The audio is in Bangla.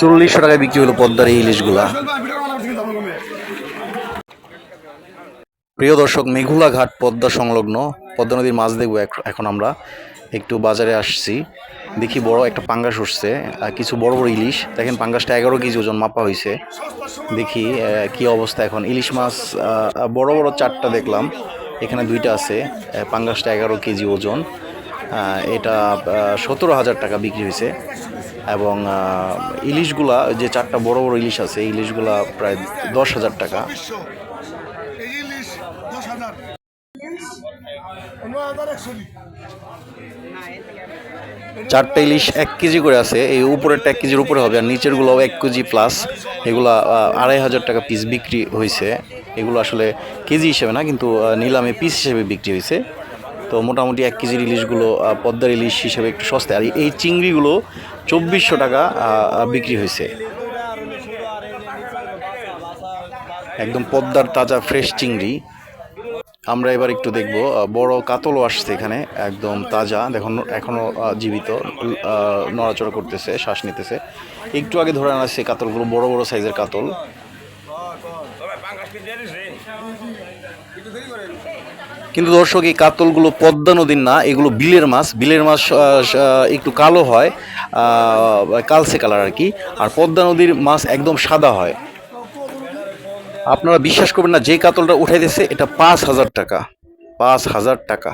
চল্লিশশো টাকায় বিক্রি হলো পদ্মার এই ইলিশগুলা। প্রিয় দর্শক মেঘুলা ঘাট পদ্মা সংলগ্ন, পদ্মা নদীর মাছ দেখব এখন আমরা। একটু বাজারে আসছি। দেখি বড় একটা পাঙ্গাস উঠছে কিছু বড় বড় ইলিশ। দেখেন পাঙ্গাসটা এগারো কেজি ওজন মাপা হয়েছে। দেখি কি অবস্থা এখন। ইলিশ মাছ বড় বড় চারটা দেখলাম। এখানে দুইটা আছে পাঙ্গাসটা এগারো কেজি ওজন। এটা সতেরো হাজার টাকা বিক্রি হয়েছে। এবং ইলিশগুলা যে চারটা বড় বড় ইলিশ আছে ইলিশগুলা প্রায় দশ হাজার টাকা। চারটা ইলিশ এক কেজি করে আছে, এই উপরেরটা এক কেজির উপরে হবে, আর নিচেরগুলো এক কেজি প্লাস এগুলা আড়াই হাজার টাকা পিস বিক্রি হয়েছে। এগুলো আসলে কেজি হিসেবে না, কিন্তু নিলামে পিস হিসেবে বিক্রি হয়েছে। তো মোটামুটি এক কেজির ইলিশগুলো পদ্মার ইলিশ হিসেবে একটু সস্তা আর এই চিংড়িগুলো চব্বিশশো টাকা বিক্রি হয়েছে। একদম পদ্মার তাজা ফ্রেশ চিংড়ি। আমরা এবার একটু দেখব বড় কাতলও আসছে এখানে, একদম তাজা। দেখুন এখনও জীবিত নড়াচড়া করতেছে, শ্বাস নিতেছে। একটু আগে ধরে আনা সেই কাতলগুলো, বড় বড় সাইজের কাতল। কিন্তু দর্শক, এই কাতলগুলো পদ্মা নদীর না, এগুলো বিলের মাছ। বিলের মাছ একটু কালো হয় কালসে কালার আর কি। আর পদ্মা নদীর মাছ একদম সাদা হয়। আপনারা বিশ্বাস করবেন না, যে কাতলটা উঠাইতেছে, এটা পাঁচ হাজার টাকা। পাঁচ হাজার টাকা।